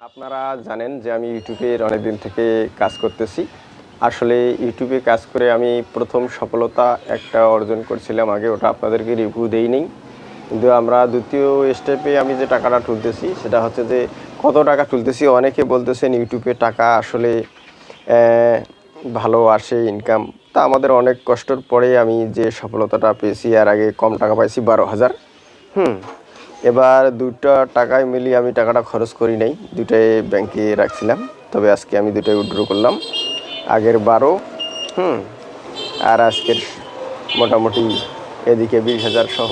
আপনারা জানেন যে আমি ইউটিউবের অনেক দিন থেকে কাজ করতেছি। আসলে ইউটিউবে কাজ করে আমি প্রথম সফলতা একটা অর্জন করছিলাম, আগে ওটা আপনাদেরকে রিভিউ দেই নেই। কিন্তু আমরা দ্বিতীয় স্টেপে আমি যে টাকাটা তুলতেছি, সেটা হচ্ছে যে কত টাকা তুলতেছি, অনেকে বলতেছেন ইউটিউবে টাকা আসলে ভালো আসে ইনকাম তা আমাদের অনেক কষ্টর পরে আমি যে সফলতাটা পেয়েছি আর আগে কম টাকা পাইছি বারো হাজার। হুম এবার দুটো টাকায় মিলিয়ে আমি টাকাটা খরচ করি নাই, দুটাই ব্যাংকে রাখছিলাম। তবে আজকে আমি দুটাই উইড্রো করলাম। আগের বারো, হুম, আর আজকের মোটামুটি এদিকে বিশ হাজার সহ,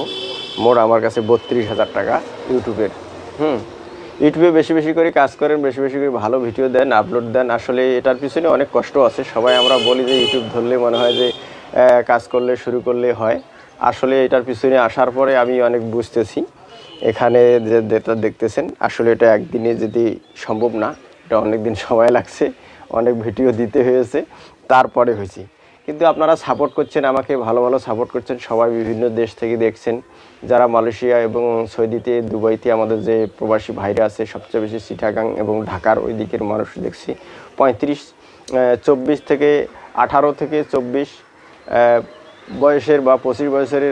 মোট আমার কাছে বত্রিশ হাজার টাকা ইউটিউবের হুম। ইউটিউবে বেশি বেশি করে কাজ করেন, বেশি বেশি করে ভালো ভিডিও দেন আপলোড দেন। আসলে এটার পিছনে অনেক কষ্ট আছে। সবাই আমরা বলি যে ইউটিউব ধরলে মনে হয় যে কাজ করলে শুরু করলে হয়। আসলে এটার পিছনে আসার পরে আমি অনেক বুঝতেছি। এখানে যে যেটা দেখতেছেন, আসলে এটা একদিনে যদি সম্ভব না, এটা অনেক দিন সময় লাগছে, অনেক ভিডিও দিতে হয়েছে, তারপরে হয়েছি। কিন্তু আপনারা সাপোর্ট করছেন আমাকে, ভালো ভালো সাপোর্ট করছেন, সবাই বিভিন্ন দেশ থেকে দেখছেন, যারা মালয়েশিয়া এবং সৌদিতে, দুবাইতে আমাদের যে প্রবাসী ভাইরা আছে, সবচেয়ে বেশি চিটাগাং এবং ঢাকার ওই দিকের মানুষ দেখছি, পঁয়ত্রিশ চব্বিশ থেকে আঠারো থেকে চব্বিশ বয়সের বা পঁচিশ বয়সের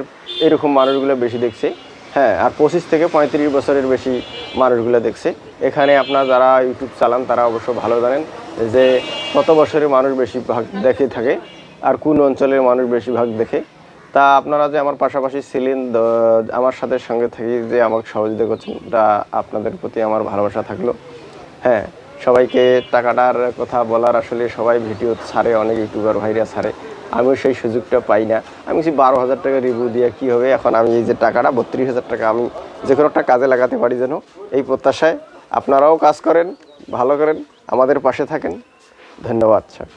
এরকম মানুষগুলো বেশি দেখছে। হ্যাঁ আর পঁচিশ থেকে পঁয়ত্রিশ বছরের বেশি মানুষগুলো দেখছে। এখানে আপনার যারা ইউটিউব চালান, তারা অবশ্য ভালো জানেন যে কত বছরের মানুষ বেশিরভাগ দেখে থাকে আর কোন অঞ্চলের মানুষ বেশিরভাগ দেখে। তা আপনারা যে আমার পাশাপাশি ছিলেন আমার সাথে সঙ্গে থেকে যে আমাকে সহযোগিতা করছেন, তা আপনাদের প্রতি আমার ভালোবাসা থাকল। হ্যাঁ সবাইকে টাকাটার কথা বলার আসলে সবাই ভিডিও ছাড়ে, অনেক ইউটিউবার ভাইরা ছাড়ে। আমিও সেই সুযোগটা পাই না। আমি বলছি, বারো হাজার টাকা রিভিউ দিয়ে কী হবে? এখন আমি এই যে টাকাটা, বত্রিশ হাজার টাকা আমি যে কোনো একটা কাজে লাগাতে পারি যেন। এই প্রত্যাশায় আপনারাও কাজ করেন, ভালো করেন, আমাদের পাশে থাকেন। ধন্যবাদ, স্যার।